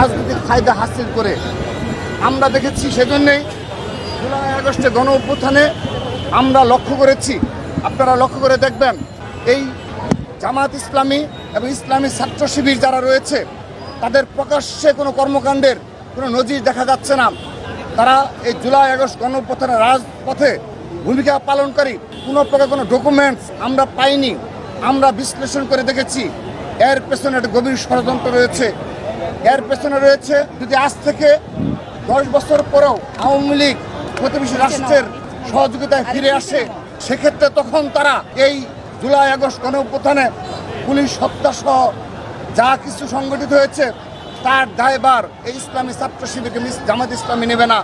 রাজনৈতিক ফায়দা হাসিল করে আমরা দেখেছি সেজন্যেই জুলাই আগস্টে গণ অভ্যুত্থানে আমরা লক্ষ্য করেছি। আপনারা লক্ষ্য করে দেখবেন, এই জামাত ইসলামী এবং ইসলামী ছাত্র শিবির যারা রয়েছে, তাদের প্রকাশ্যে কোনো কর্মকাণ্ডের কোনো নজির দেখা যাচ্ছে না। তারা এই জুলাই আগস্ট গণ অভ্যুত্থানের রাজপথে ভূমিকা পালনকারী, কোনো প্রকার কোনো ডকুমেন্টস আমরা পাইনি। আমরা বিশ্লেষণ করে দেখেছি, এর পেছনে একটা গভীর ষড়যন্ত্র রয়েছে। এর পেছনে রয়েছে যদি আজ থেকে দশ বছর পরেও আওয়ামী লীগ প্রতিবেশী রাষ্ট্রের সহযোগিতায় ফিরে আসে, সেক্ষেত্রে তখন তারা এই জুলাই আগস্ট গণ অভ্যুত্থানে পুলিশ, হত্যা সহ যা কিছু সংগঠিত হয়েছে, তার দায়বার এই ইসলামী ছাত্র শিবিরকে মিস জামাত ইসলামী নেবে না।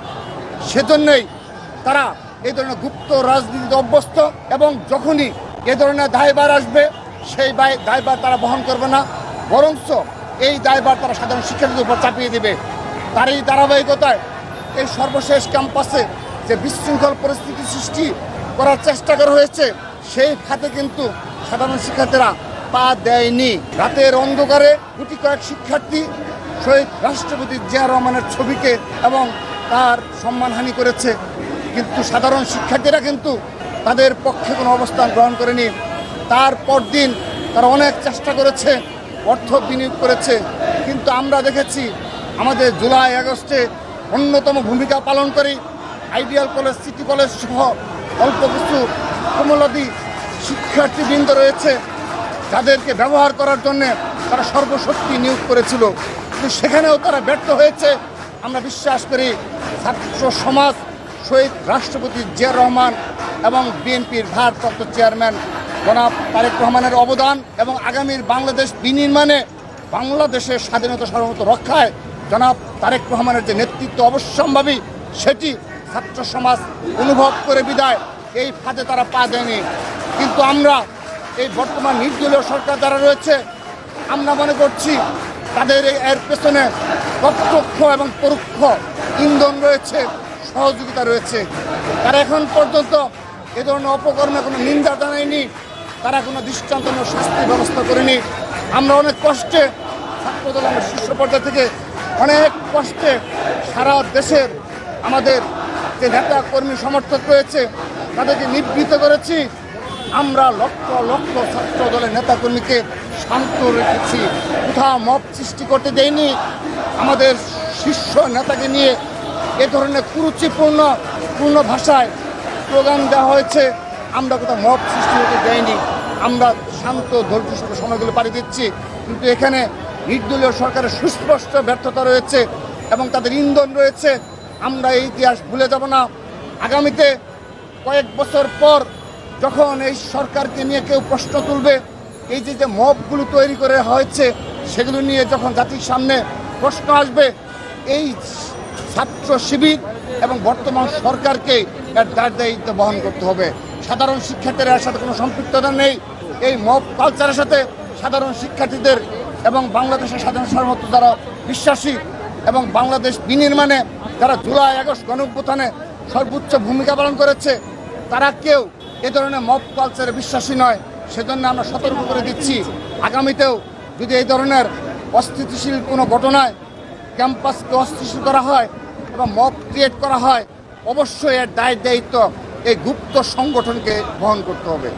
সেজন্যই তারা এই ধরনের গুপ্ত রাজনীতিতে অভ্যস্ত এবং যখনই এ ধরনের দায়বার আসবে, সেই দায়বার তারা বহন করবে না। বরঞ্চ এই দায়বার তারা সাধারণ শিক্ষার্থীদের উপর চাপিয়ে দেবে। তার এই ধারাবাহিকতায় এই সর্বশেষ ক্যাম্পাসে যে বিশৃঙ্খল পরিস্থিতি সৃষ্টি করার চেষ্টা করা হয়েছে, সেই খাতে কিন্তু সাধারণ শিক্ষার্থীরা পা দেয়নি। রাতের অন্ধকারে গুটি কয়েক শিক্ষার্থী, শহীদ রাষ্ট্রপতি জিয়া রহমানের ছবিকে এবং তার সম্মানহানি করেছে। কিন্তু সাধারণ শিক্ষার্থীরা কিন্তু তাদের পক্ষে কোনো অবস্থান গ্রহণ করেনি। তারপর দিন তারা অনেক চেষ্টা করেছে অর্থ বিনিয়োগ করেছে, কিন্তু আমরা দেখেছি আমাদের জুলাই, আগস্টে অন্যতম ভূমিকা পালন করি আইডিয়াল কলেজ, সিটি কলেজ সহ অল্প কিছু কমলাদি শিক্ষার্থীবৃন্দ রয়েছে, যাদেরকে ব্যবহার করার জন্য তারা সর্বশক্তি নিয়োগ করেছিল। কিন্তু সেখানেও তারা ব্যর্থ হয়েছে। আমরা বিশ্বাস করি ছাত্র সমাজ, শহীদ রাষ্ট্রপতি জিয়া রহমান এবং বিএনপির ভারপ্রাপ্ত চেয়ারম্যান জনাব তারেক রহমানের অবদান এবং আগামীর বাংলাদেশ বিনির্মাণে বাংলাদেশের স্বাধীনতা সার্বভৌমত্ব রক্ষায় জনাব তারেক রহমানের যে নেতৃত্ব অবশ্যম্ভাবী, সেটি ছাত্র সমাজ অনুভব করে বিদায়। এই ফাঁদে তারা পা দেয়নি। কিন্তু আমরা এই বর্তমান নির্দলীয় সরকার যারা রয়েছে, আমরা মনে করছি তাদের এর পেছনে প্রত্যক্ষ এবং পরোক্ষ ইন্ধন রয়েছে, সহযোগিতা রয়েছে। তারা এখন পর্যন্ত এ ধরনের অপকর্মে কোনো নিন্দা জানায়নি। তারা কোনো দৃষ্টান্তমূলক শাস্তি ব্যবস্থা করেনি। আমরা অনেক কষ্টে ছাত্রদল, আমরা শীর্ষ পর্যায় থেকে অনেক কষ্টে সারা দেশের আমাদের যে নেতা, কর্মী, সমর্থক রয়েছে, তাদেরকে নিবৃত করেছি। আমরা লক্ষ লক্ষ ছাত্র দলের নেতাকর্মীকে শান্ত রেখেছি। কোথাও মত সৃষ্টি করতে দেয়নি আমাদের শীর্ষ নেতাকে নিয়ে এ ধরনের কুরুচিপূর্ণ, পূর্ণ ভাষায় স্লোগান দেওয়া হয়েছে। আমরা কোথাও মব সৃষ্টি হতে দেয়নি। আমরা শান্ত ধৈর্য সঙ্গে সময়গুলো পাড়ি দিচ্ছি। কিন্তু এখানে নির্দলীয় সরকারের সুস্পষ্ট ব্যর্থতা রয়েছে এবং তাদের ইন্ধন রয়েছে। আমরা এই ইতিহাস ভুলে যাব না। আগামীতে কয়েক বছর পর যখন এই সরকারকে নিয়ে কেউ প্রশ্ন তুলবে, এই যে যে মবগুলো তৈরি করে হয়েছে, সেগুলো নিয়ে যখন জাতির সামনে প্রশ্ন আসবে, এই ছাত্র শিবির এবং বর্তমান সরকারকে এর দায় দায়িত্ব বহন করতে হবে। সাধারণ শিক্ষার্থীরা সাথে কোনো সম্পৃক্ততা নেই। এই মব কালচারের সাথে সাধারণ শিক্ষার্থীদের এবং বাংলাদেশের সাধারণ সর্বত্র যারা বিশ্বাসী এবং বাংলাদেশ বিনির্মাণে যারা জুলাই আগস্ট গণঅভ্যুত্থানে সর্বোচ্চ ভূমিকা পালন করেছে, তারা কেউ এ ধরনের মব কালচারে বিশ্বাসী নয়। সেজন্য আমরা সতর্ক করে দিচ্ছি। আগামীতেও যদি এই ধরনের অস্থিতিশীল কোনো ঘটনায় ক্যাম্পাসকে অস্থিতিশীল করা হয় এবং মব ক্রিয়েট করা হয়, অবশ্যই এর দায় দায়িত্ব এই গুপ্ত সংগঠনকে বহন করতে হবে।